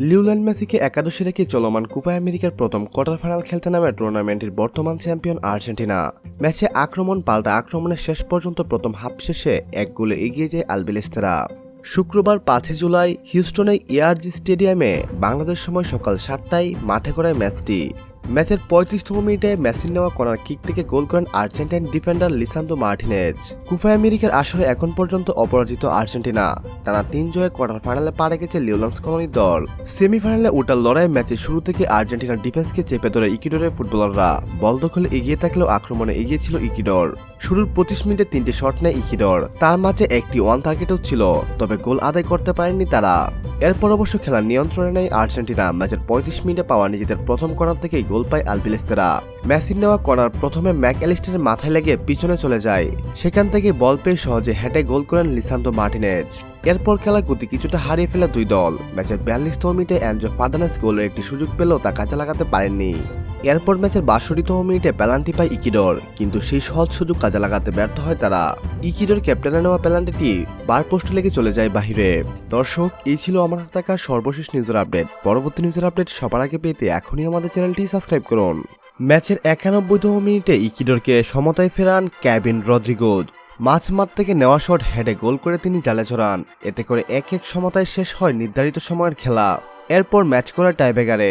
Lionel মেসিকে একাদশে রেখে চলমান কুপা আমেরিকার প্রথম কোয়ার্টার ফাইনাল খেলতে নামে টুর্নামেন্টের বর্তমান চ্যাম্পিয়ন আর্জেন্টিনা। ম্যাচে আক্রমণ, পাল্টা আক্রমণের শেষ পর্যন্ত প্রথম হাফ শেষে এক গোলে এগিয়ে যায় আলবিলেস্তেরা। শুক্রবার পাঁচই জুলাই হিউস্টনের ইয়ারজি স্টেডিয়ামে বাংলাদেশ সময় সকাল সাতটায় মাঠে করায় ম্যাচটি। ম্যাচের পঁয়ত্রিশতম মিনিটে মেসির নেওয়া কর্নার কিক থেকে গোল করেন Argentine defender Lisandro Martinez. Copa আমেরিকার আসরে এখন পর্যন্ত অপরাজিত আর্জেন্টিনা। টানা তিন জয়ে কোয়ার্টার ফাইনালে পা রেখেছে লিওলান্স কলোনি দল। সেমিফাইনালে ওটার লড়াই ম্যাচের শুরু থেকে আর্জেন্টিনার ডিফেন্সকে চেপে ধরে ইকিডোরের ফুটবলাররা। বল দখলে এগিয়ে থাকলেও আক্রমণে এগিয়ে ছিল ইকিডর শুরুর পঁচিশ মিনিটে তিনটি শট নেয় ইকিডর তার মাঝে একটি ওয়ান টার্গেটও ছিল, তবে গোল আদায় করতে পারেননি তারা। এরপর অবশ্য খেলার নিয়ন্ত্রণে নেয় আর্জেন্টিনা। ম্যাচের পঁয়ত্রিশ মিনিটে পাওয়া নিজেদের প্রথম কর্নার থেকেই গোল পায় আলবিলেস্তেরা মেসির নেওয়া কর্নার প্রথমে ম্যাক অ্যালিস্টারের মাথায় লেগে পিছনে চলে যায়। সেখান থেকে বল পেয়ে সহজে হেঁটে গোল করেন লিসান্তো মার্টিনেজ। এরপর খেলা গতি কিছুটা হারিয়ে ফেলে দুই দল। ম্যাচের বিয়াল্লিশতম মিনিটে অ্যান্ড্রো ফাদানাস গোলের একটি সুযোগ পেলেও তা কাজে লাগাতে পারেননি। এরপর ম্যাচের বাষট্টিতম মিনিটে পেনাল্টি পায় ইকিডর, কিন্তু সেই সহজ সুযোগ কাজে লাগাতে ব্যর্থ হয় তারা। ইকিডর ক্যাপ্টেনে নেওয়া পেনাল্টিটি বার পোস্টে লেগে চলে যায় বাহিরে। দর্শক, এই ছিল আমার হাতে থাকা সর্বশেষ নিউজের আপডেট। পরবর্তী নিউজের আপডেট সবার আগে পেতে এখনই আমাদের চ্যানেলটি সাবস্ক্রাইব করুন। ম্যাচের একানব্বইতম মিনিটে ইকিডরকে সমতায় ফেরান ক্যাবিন রদ্রিগোজ। মাছ মাঠ থেকে নেওয়া শট হেডে গোল করে তিনি জালে চড়ান এতে করে এক এক সমতায় শেষ হয় নির্ধারিত সময়ের খেলা। এরপর ম্যাচ করার টাইব্রেকারে।